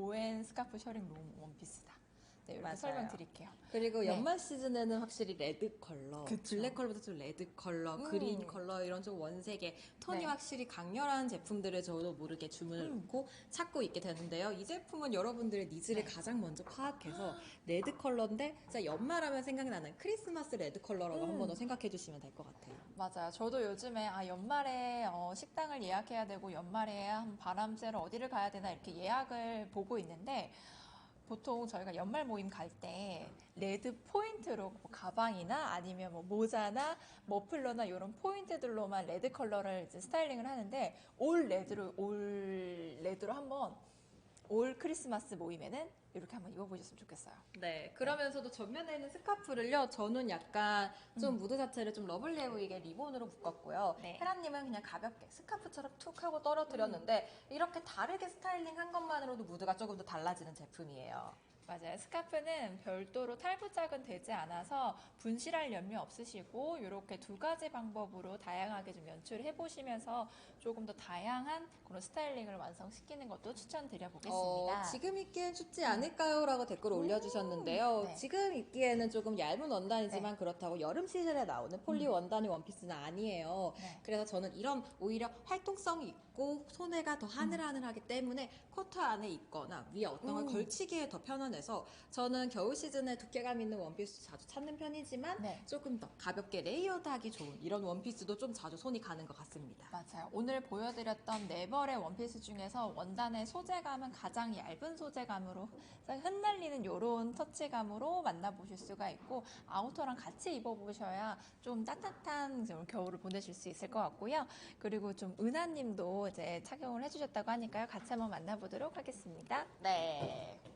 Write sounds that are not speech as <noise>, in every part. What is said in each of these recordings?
보엔 스카프 셔링 롱 원피스다. 네, 이렇게 맞아요. 설명드릴게요. 그리고 네. 연말 시즌에는 확실히 레드 컬러, 그쵸. 블랙 컬러보다 좀 레드 컬러, 음. 그린 컬러 이런 좀 원색의 톤이 네. 확실히 강렬한 제품들을 저도 모르게 주문을 음. 놓고 찾고 있게 되는데요. 이 제품은 여러분들의 니즈를 네. 가장 먼저 파악해서 레드 컬러인데 진짜 연말하면 생각나는 크리스마스 레드 컬러라고 음. 한번 더 생각해 주시면 될 것 같아요. 맞아요. 저도 요즘에 아 연말에 어, 식당을 예약해야 되고 연말에 한 바람 쐬러 어디를 가야 되나 이렇게 예약을 보고 있는데 보통 저희가 연말 모임 갈 때 레드 포인트로 뭐 가방이나 아니면 뭐 모자나 머플러나 이런 포인트들로만 레드 컬러를 이제 스타일링을 하는데 올 레드로 올 레드로 한번 올 크리스마스 모임에는 이렇게 한번 입어보셨으면 좋겠어요. 네, 그러면서도 전면에 있는 스카프를요, 저는 약간 좀 무드 자체를 좀 러블리해 보이게 리본으로 묶었고요. 음. 네. 헤라님은 그냥 가볍게 스카프처럼 툭 하고 떨어뜨렸는데, 이렇게 다르게 스타일링 한 것만으로도 무드가 조금 더 달라지는 제품이에요. 맞아요. 스카프는 별도로 탈부착은 되지 않아서 분실할 염려 없으시고 이렇게 두 가지 방법으로 다양하게 좀 연출해 보시면서 조금 더 다양한 그런 스타일링을 완성시키는 것도 추천드려 보겠습니다. 어, 지금 입기엔 춥지 않을까요? 라고 댓글 을 올려주셨는데요. 네. 지금 입기에는 조금 얇은 원단이지만 그렇다고 여름 시즌에 나오는 폴리 원단의 원피스는 아니에요. 네. 그래서 저는 이런 오히려 활동성이 있고 소매가 더 하늘하늘하기 때문에 코트 안에 입거나 위에 어떤 걸 음. 걸치기에 더 편 안해서 저는 겨울 시즌에 두께감 있는 원피스 자주 찾는 편이지만 네. 조금 더 가볍게 레이어드하기 좋은 이런 원피스도 좀 자주 손이 가는 것 같습니다. 맞아요. 오늘 보여드렸던 네 벌의 원피스 중에서 원단의 소재감은 가장 얇은 소재감으로 흩날리는 이런 터치감으로 만나보실 수가 있고 아우터랑 같이 입어보셔야 좀 따뜻한 좀 겨울을 보내실 수 있을 것 같고요. 그리고 좀 은하님도 이제 착용을 해주셨다고 하니까요. 같이 한번 만나보도록 하겠습니다. 네.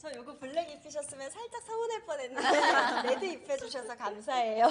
저 요거 블랙 입히셨으면 살짝 서운할 뻔했는데 <laughs> 레드 입혀주셔서 감사해요.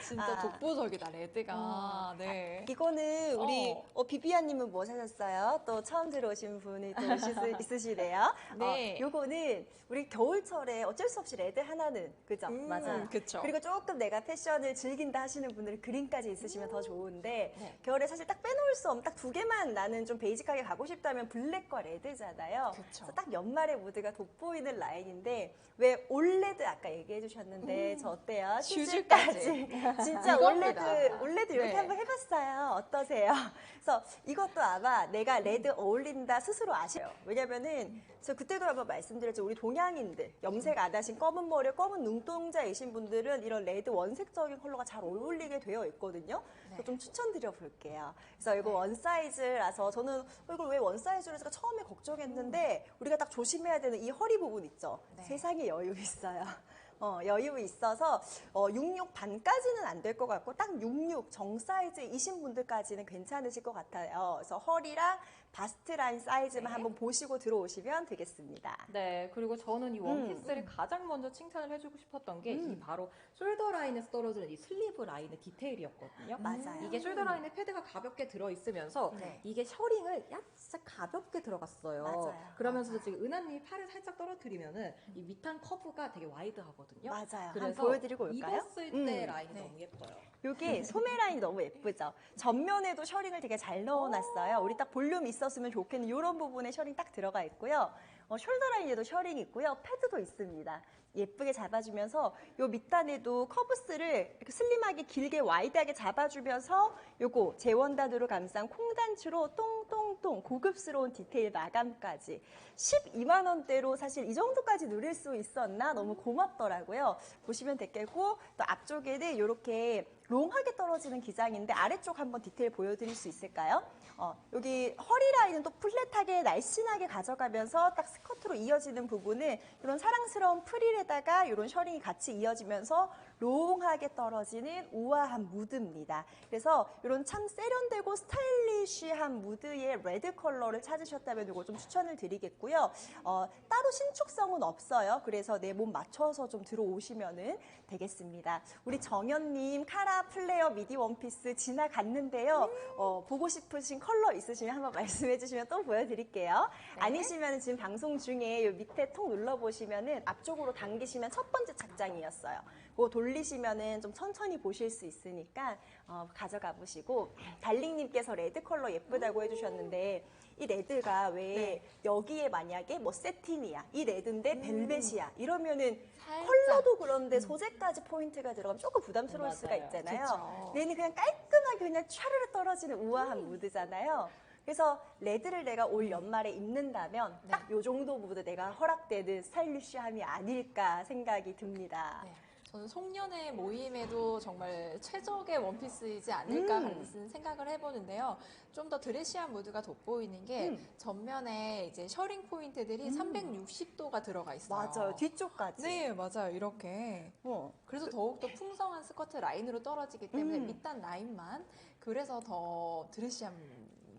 진짜 아. 독보적이다 레드가. 네. 이거는 우리 어. 어, 비비안님은 뭐 사셨어요? 또 처음 들어오신 분이 또 오실 수 <laughs> 있으시래요. 네. 어, 요거는 우리 겨울철에 어쩔 수 없이 레드 하나는 그죠? 음, 맞아요. 그쵸. 그리고 조금 내가 패션을 즐긴다 하시는 분들은 그린까지 있으시면 더 좋은데 네. 겨울에 사실 딱 빼놓을 수 없는 딱 두 개만 나는 좀 베이직하게 가고 싶다면 블랙과 레드잖아요. 그쵸. 그래서 딱 연말의 무드가 돋보이 는 라인인데 왜 올레드 아까 얘기해 주셨는데 저 어때요? 음. 슈즈까지. 슈즈까지 <laughs> 진짜 이겁니다. 올레드 올레드 이렇게 네. 한번 해봤어요. 어떠세요? <laughs> 그래서 이것도 아마 내가 레드 어울린다 스스로 아셔요. 왜냐면은 저 그때도 한번 말씀드렸죠. 우리 동양인들 염색 안 하신 검은 머리, 검은 눈동자이신 분들은 이런 레드 원색적인 컬러가 잘 어울리게 되어 있거든요. 네. 좀 추천드려 볼게요. 그래서 이거 원 사이즈라서 저는 어, 이걸 왜 원 사이즈로 해서 처음에 걱정했는데 우리가 딱 조심해야 되는 이 허리 부분 있죠. 네. 세상에 여유 있어요. <laughs> 어, 여유 있어서 어, 66 반까지는 안 될 것 같고 딱 66 정 사이즈이신 분들까지는 괜찮으실 것 같아요. 그래서 허리랑 바스트 라인 사이즈만 네. 한번 보시고 들어오시면 되겠습니다. 네, 그리고 저는 이 원피스를 가장 먼저 칭찬을 해주고 싶었던 게이 음. 바로 숄더 라인에서 떨어지는 이 슬리브 라인의 디테일이었거든요. 맞아요. 이게 숄더 라인에 패드가 가볍게 들어있으면서 네. 이게 셔링을 약간 가볍게 들어갔어요. 맞아요. 그러면서도 맞아요. 지금 은하님이 팔을 살짝 떨어뜨리면은 이 밑단 커브가 되게 와이드하거든요. 맞아요. 그래서 보여드리고 올까요? 입었을 때 음. 라인이 네. 너무 예뻐요. 여기 소매 라인이 너무 예쁘죠? 전면에도 셔링을 되게 잘 넣어놨어요. 우리 딱 볼륨 있 었으면 좋겠는 이런 부분에 셔링 딱 들어가 있고요. 어, 숄더 라인에도 셔링이 있고요. 패드도 있습니다. 예쁘게 잡아주면서 요 밑단에도 커브스를 슬림하게 길게 와이드하게 잡아주면서 요거 재원단으로 감싼 콩단추로 똥똥똥 고급스러운 디테일 마감까지 12만 원대로 사실 이 정도까지 누릴 수 있었나 너무 고맙더라고요. 보시면 됐겠고 또 앞쪽에는 이렇게 롱하게 떨어지는 기장인데 아래쪽 한번 디테일 보여드릴 수 있을까요? 어, 여기 허리 라인은 또 플랫하게 날씬하게 가져가면서 딱 스커 트로 이어지는 부분은 이런 사랑스러운 프릴에다가 이런 셔링이 같이 이어지면서 롱하게 떨어지는 우아한 무드입니다. 그래서 이런 참 세련되고 스타일리쉬한 무드의 레드 컬러를 찾으셨다면 이거 좀 추천을 드리겠고요. 어, 따로 신축성은 없어요. 그래서 내 몸 맞춰서 좀 들어오시면 되겠습니다. 우리 정현님 카라 플레어 미디 원피스 지나갔는데요. 어, 보고 싶으신 컬러 있으시면 한번 <laughs> 말씀해 주시면 또 보여드릴게요. 아니시면 지금 방송 중에 요 밑에 통 눌러보시면 앞쪽으로 당기시면 첫 번째 착장이었어요. 그거 돌리시면은 좀 천천히 보실 수 있으니까 어, 가져가 보시고 달링님께서 레드 컬러 예쁘다고 해주셨는데 이 레드가 왜 네. 여기에 만약에 뭐 세틴이야 이 레드인데 벨벳이야 이러면은 살짝. 컬러도 그런데 소재까지 포인트가 들어가면 조금 부담스러울 맞아요. 수가 있잖아요. 얘는 그냥 깔끔하게 그냥 촤르르 떨어지는 우아한 무드잖아요. 그래서 레드를 내가 올 연말에 입는다면 네. 딱요 정도 무드 내가 허락되는 스타일리쉬함이 아닐까 생각이 듭니다. 네. 저는 송년회 모임에도 정말 최적의 원피스이지 않을까 음. 하는 생각을 해보는데요. 좀 더 드레시한 무드가 돋보이는 게 음. 전면에 이제 셔링 포인트들이 360도가 들어가 있어요. 맞아요. 뒤쪽까지. 네, 맞아요. 이렇게. 어. 그래서 더욱더 풍성한 스커트 라인으로 떨어지기 때문에 음. 밑단 라인만 그래서 더 드레시한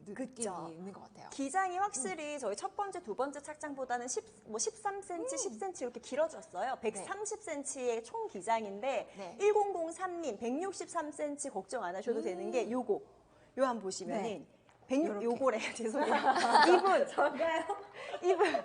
느낌이 그쵸. 있는 것 같아요. 기장이 확실히 저희 첫 번째, 두 번째 착장보다는 10, 뭐 13cm, 10cm 이렇게 길어졌어요. 130cm의 총 기장인데 네. 1003님 163cm 걱정 안 하셔도 되는 게 요거. 요 한 보시면은 네. 100, 요렇게. 요거래 <laughs> 죄송해요. <laughs> 이분 저가요? 이분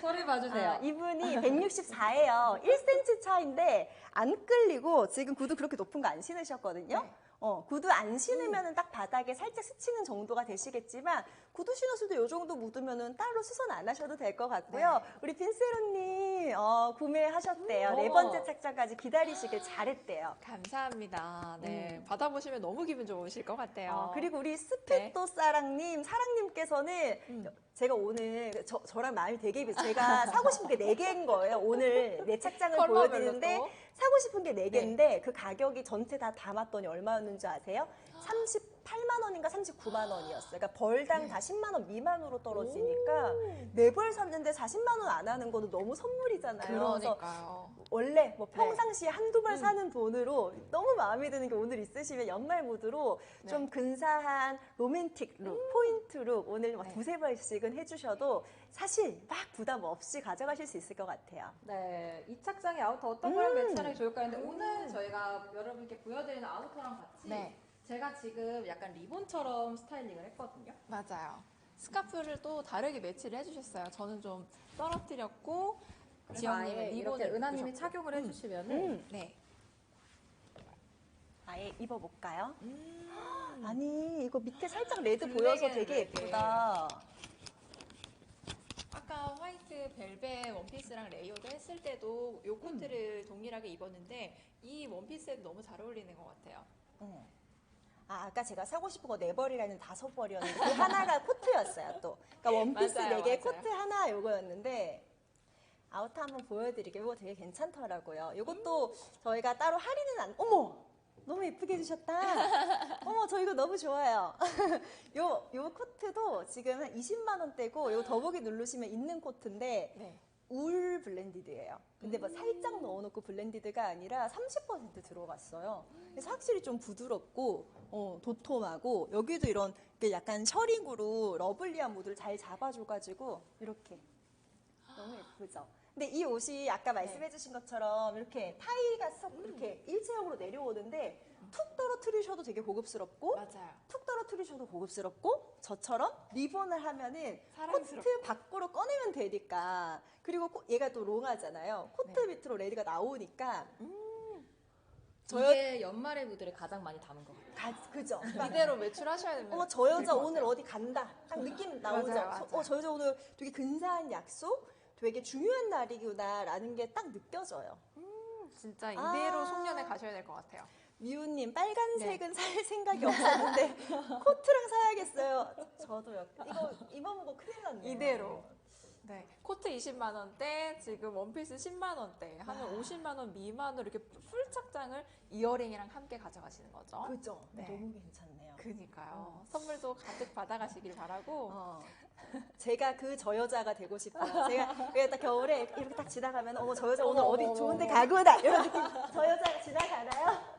소리 봐주세요. 아, 이분이 164예요. 1cm 차인데 안 끌리고 지금 구두 그렇게 높은 거 안 신으셨거든요. 네. 어, 구두 안 신으면은 딱 바닥에 살짝 스치는 정도가 되시겠지만 구두 신었을 때요 정도 묻으면은 따로 수선 안 하셔도 될 것 같고요. 네. 우리 빈세로님 어, 구매하셨대요. 네 어. 번째 착장까지 기다리시길 잘했대요. 감사합니다. 네, 음. 받아보시면 너무 기분 좋으실 것 같아요. 어, 그리고 우리 스피또 사랑님, 사랑님께서는 음. 제가 오늘 저, 저랑 마음이 되게 비슷해요. 제가 사고 싶은 게네 개인 거예요. 오늘 내 착장을 보여드리는데 또. 사고 싶은 게 네 개인데 그 가격이 전체 다 담았더니 얼마였는지 아세요? 38만 원인가 39만 원이었어요. 그러니까 벌당 다 10만 원 미만으로 떨어지니까 네벌 샀는데 40만 원 안 하는 거는 너무 선물이잖아요. 그래서 그러니까요. 원래 뭐 네. 평상시에 한두 벌 음. 사는 돈으로 너무 마음에 드는 게 오늘 있으시면 연말 무드로 네. 좀 근사한 로맨틱 룩, 포인트 룩 오늘 막 네. 두세 벌씩은 해주셔도 사실 막 부담 없이 가져가실 수 있을 것 같아요. 네, 이 착장의 아우터 어떤 거랑 음. 매치하는 게 좋을까요? 근데 오늘 저희가 여러분께 보여드리는 아우터랑 같이 네. 제가 지금 약간 리본처럼 스타일링을 했거든요. 맞아요. 스카프를 또 다르게 매치를 해주셨어요. 저는 좀 떨어뜨렸고 지영님은 이렇게 리본을 은하님이 입으셨고. 착용을 해주시면은 음, 네. 아예 입어볼까요? 음. 아니 이거 밑에 살짝 레드 블랙 보여서 앤 되게 레드. 예쁘다. 아까 화이트 벨벳 원피스랑 레이어드 했을 때도 요 코트를 동일하게 입었는데 이 원피스에도 너무 잘 어울리는 것 같아요. 어. 아, 아까 제가 사고 싶은 거 네 벌이라는 다섯 벌이었는데 그 하나가 코트였어요 또. 그러니까 원피스 맞아요, 네 개, 맞아요. 코트 하나 요거였는데 아우터 한번 보여드릴게요. 이거 되게 괜찮더라고요. 이것도 저희가 따로 할인은 안. 어머, 너무 예쁘게 해주셨다. 어머, 저 이거 너무 좋아요. <laughs> 요, 요 코트도 지금 한 20만 원대고 요 더보기 누르시면 있는 코트인데 네. 울 블렌디드예요. 근데 뭐 살짝 넣어놓고 블렌디드가 아니라 30% 들어갔어요. 그래서 확실히 좀 부드럽고 어, 도톰하고 여기도 이런 그 약간 셔링으로 러블리한 무드를 잘 잡아줘가지고 이렇게 너무 예쁘죠. 근데 이 옷이 아까 말씀해주신 것처럼 이렇게 타이가 쏙 이렇게 일체형으로 내려오는데 툭 떨어뜨리셔도 되게 고급스럽고 맞아요. 툭 떨어뜨리셔도 고급스럽고 저처럼 리본을 하면은 사랑스럽고. 코트 밖으로 꺼내면 되니까 그리고 코- 얘가 또 롱하잖아요. 코트 네. 밑으로 레드가 나오니까 저요- 이게 연말의 무드를 가장 많이 담은 것 같아요. 가, 그죠? <laughs> 이대로 매출하셔야 됩니다. 어머 저 여자 오늘. 어디 간다. 딱 느낌 나오죠. 맞아요, 맞아요. 어, 저 여자 오늘 되게 근사한 약속, 되게 중요한 날이구나라는 게 딱 느껴져요. 진짜 이대로 아. 송년회 가셔야 될 것 같아요. 미우님 네. 빨간색은 살 <laughs> 생각이 없었는데 코트랑 사야겠어요. 저도요. 이거 입어보고 큰일 났네요. 이대로. 네. 코트 20만 원대, 지금 원피스 10만 원대, 하면 50만 원 미만으로 이렇게 풀 착장을 이어링이랑 함께 가져가시는 거죠. 그죠? 네. 너무 괜찮네요. 그니까요. 선물도 가득 받아가시길 바라고. 어. 제가 그 저 여자가 되고 싶어요. 제가 그냥 딱 겨울에 이렇게 딱 지나가면 어머 저 여자 오늘 어머, 어디 어머, 좋은데. 가구나 이런 느낌. 저 여자가 지나가나요?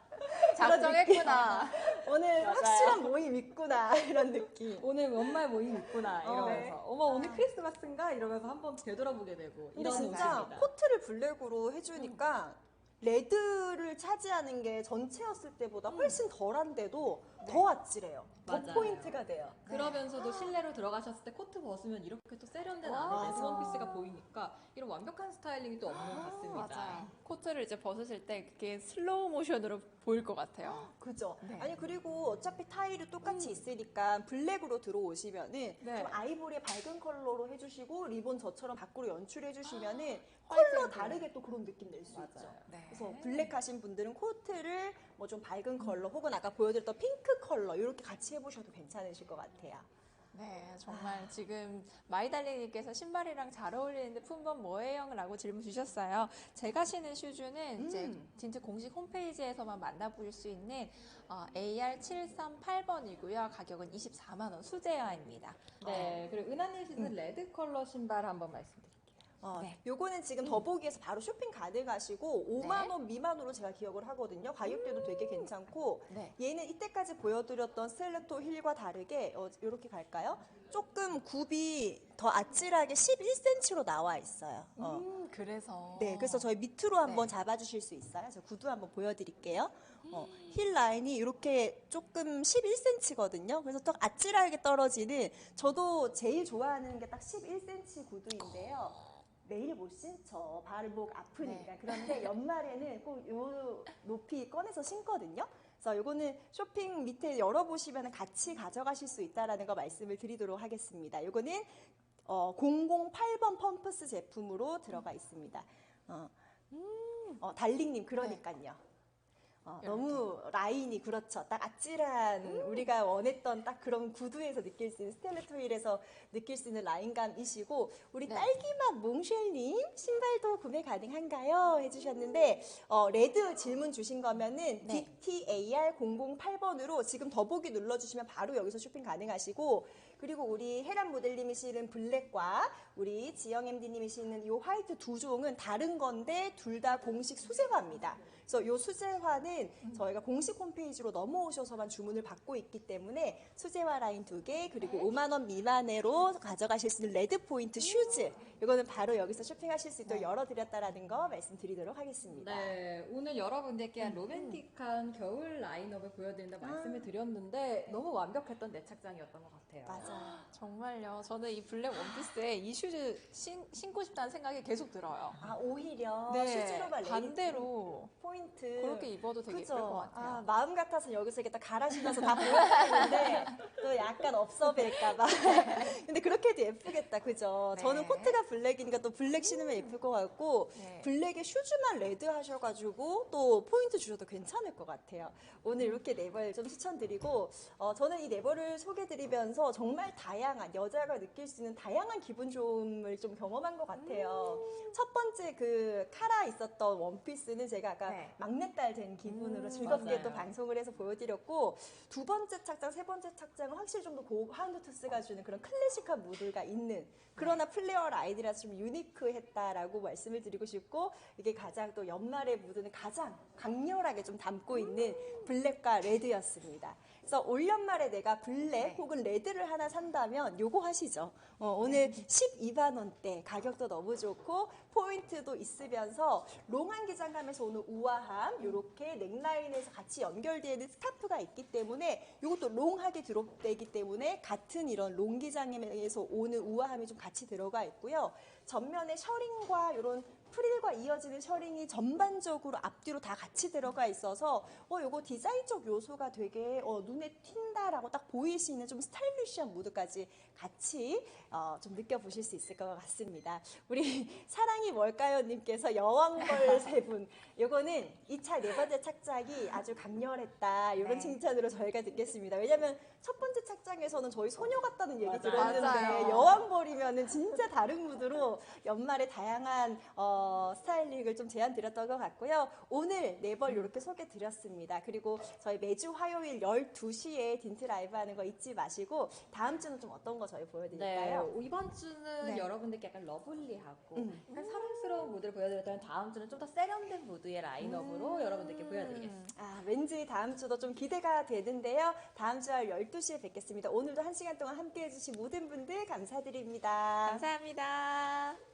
작정했구나. <laughs> 오늘. 확실한 모임 있구나 이런 느낌. 오늘 연말 모임 있구나 어. 이러면서 어 머 오늘 크리스마스인가 이러면서 한번 되돌아보게 되고 근데 이런 진짜 옷입니다. 코트를 블랙으로 해주니까 레드를 차지하는 게 전체였을 때보다 훨씬 덜한데도 네. 더 아찔해요. 더 맞아요. 포인트가 돼요. 그러면서도 실내로 들어가셨을 때 코트 벗으면 이렇게 또 세련된 와, 안에 레드 맞아. 원피스가 보이니까 이런 완벽한 스타일링이 또 없는 것 같습니다. 맞아요. 코트를 이제 벗으실 때 그게 슬로우 모션으로 보일 것 같아요. <gasps> 그죠. 네. 아니 그리고 어차피 타일이 똑같이 있으니까 블랙으로 들어오시면은 네. 좀 아이보리 밝은 컬러로 해주시고 리본 저처럼 밖으로 연출해 주시면은 <gasps> 화이트 컬러 앤 다르게 또 그런 느낌 낼수 있죠. 맞아요. 네. 그래서 블랙 하신 분들은 코트를 뭐 좀 밝은 컬러 혹은 아까 보여드렸던 핑크 컬러 이렇게 같이 해보셔도 괜찮으실 것 같아요. 네, 정말 지금 마이달리님께서 신발이랑 잘 어울리는데 품번 뭐예요? 라고 질문 주셨어요. 제가 신은 슈즈는 이제 음. 진짜 공식 홈페이지에서만 만나볼 수 있는 어, AR738번이고요. 가격은 24만 원 수제화입니다. 네, 그리고 은하님 신은 레드 컬러 신발 한번 말씀드릴게요. 어, 네. 요거는 지금 더보기에서 바로 쇼핑 가능하시고 5만 원 미만으로 제가 기억을 하거든요. 가격대도 되게 괜찮고 네. 얘는 이때까지 보여드렸던 스텔레토 힐과 다르게 어, 이렇게 갈까요? 조금 굽이 더 아찔하게 11cm로 나와 있어요. 어. 음, 그래서. 네, 그래서 저희 밑으로 한번 네. 잡아주실 수 있어요? 저 구두 한번 보여드릴게요. 어, 힐 라인이 이렇게 조금 11cm거든요. 그래서 더 아찔하게 떨어지는 저도 제일 좋아하는 게 딱 11cm 구두인데요. 매일 못 신죠. 발목 아프니까. 네. 그런데 <laughs> 연말에는 꼭 요 높이 꺼내서 신거든요. 그래서 요거는 쇼핑 밑에 열어보시면 같이 가져가실 수 있다라는 거 말씀을 드리도록 하겠습니다. 요거는 어, 008번 펌프스 제품으로 들어가 있습니다. 어, 어, 달링님 그러니까요. 어, 너무 라인이 그렇죠. 딱 아찔한 우리가 원했던 딱 그런 구두에서 느낄 수 있는 스텔레토일에서 느낄 수 있는 라인감이시고 우리 네. 딸기맛 몽쉘님 신발도 구매 가능한가요? 해주셨는데 어, 레드 질문 주신 거면은 네. DTAR 008번으로 지금 더보기 눌러주시면 바로 여기서 쇼핑 가능하시고 그리고 우리 헤란 모델님이 신은 블랙과 우리 지영 MD님이 신는 이 화이트 두 종은 다른 건데 둘 다 공식 수제화입니다. 그래서 이 수제화는 저희가 공식 홈페이지로 넘어오셔서만 주문을 받고 있기 때문에 수제화 라인 두 개 그리고 5만 원 미만으로 가져가실 수 있는 레드 포인트 슈즈 이거는 바로 여기서 쇼핑하실 수 있도록 열어드렸다라는 거 말씀드리도록 하겠습니다. 네, 오늘 여러분들께 로맨틱한 겨울 라인업을 보여드린다 말씀을 드렸는데 너무 완벽했던 내 착장이었던 것 같아요. 맞아요. <gasps> 정말요. 저는 이 블랙 원피스에 이 슈즈 신, 신고 싶다는 생각이 계속 들어요. 아 오히려 네, 슈즈로만 반대로 포인트 그렇게 입어도 되게? 예쁠 것 같아요. 아, 마음 같아서 여기서 이렇게 딱 갈아 신어서 다 보여드리는데 <laughs> 또 약간 없어 보일까봐. <laughs> 근데 그렇게도 예쁘겠다, 그죠? 네. 저는 코트가 블랙이니까 또 블랙 신으면 예쁠 것 같고 네. 블랙에 슈즈만 레드 하셔가지고 또 포인트 주셔도 괜찮을 것 같아요. 오늘 이렇게 네벌 좀 추천드리고 어, 저는 이 네 벌을 소개드리면서 정말 다양한 여자가 느낄 수 있는 다양한 기분 좋음을 좀 경험한 것 같아요. 첫 번째 그 카라 있었던 원피스는 제가 아까 네. 막내딸 된 기분으로 음, 즐겁게 맞아요. 또 방송을 해서 보여드렸고 두 번째 착장, 세 번째 착장은 확실히 좀 더 고하운드 투스가 주는 그런 클래식한 무드가 있는 그러나 플레어 라이드 라서 좀 유니크했다라고 말씀을 드리고 싶고 이게 가장 또 연말의 무드는 가장 강렬하게 좀 담고 있는 블랙과 레드였습니다. 그래서 올 연말에 내가 블랙 네. 혹은 레드를 하나 산다면 요거 하시죠. 어, 오늘 12만 원대 가격도 너무 좋고 포인트도 있으면서 롱한 기장감에서 오는 우아함 요렇게 넥라인에서 같이 연결되는 스카프가 있기 때문에 이것도 롱하게 드롭되기 때문에 같은 이런 롱 기장감에서 오는 우아함이 좀 같이 들어가 있고요. 전면에 셔링과 이런 프릴과 이어지는 셔링이 전반적으로 앞뒤로 다 같이 들어가 있어서 어 요거 디자인적 요소가 되게 어, 눈에 튄다라고 딱 보일 수 있는 좀 스타일리시한 무드까지 같이 어, 좀 느껴보실 수 있을 것 같습니다. 우리 <laughs> 사랑이 뭘까요? 님께서 여왕벌 <laughs> 세 분. 요거는 2차 네 번째 착장이 아주 강렬했다. 이런 네. 칭찬으로 저희가 듣겠습니다. 왜냐면 첫 번째 착장에서는 저희 소녀 같다는 얘기. 들었는데. 여왕벌이면은 진짜 다른 무드로 연말에 다양한 어, 스타일링을 좀 제안 드렸던 것 같고요. 오늘 네 벌 이렇게 소개 드렸습니다. 그리고 저희 매주 화요일 12시에 딘트 라이브 하는 거 잊지 마시고 다음 주는 좀 어떤 거 저희 네, 보여드릴까요? 이번 주는 네. 여러분들께 약간 러블리하고 음. 약간 사랑스러운 무드를 보여드렸다면 다음 주는 좀 더 세련된 무드의 라인업으로 여러분들께 보여드리겠습니다. 아, 왠지 다음 주도 좀 기대가 되는데요. 다음 주12 시에 뵙겠습니다. 오늘도 한 시간 동안 함께 해 주신 모든 분들 감사드립니다. 감사합니다.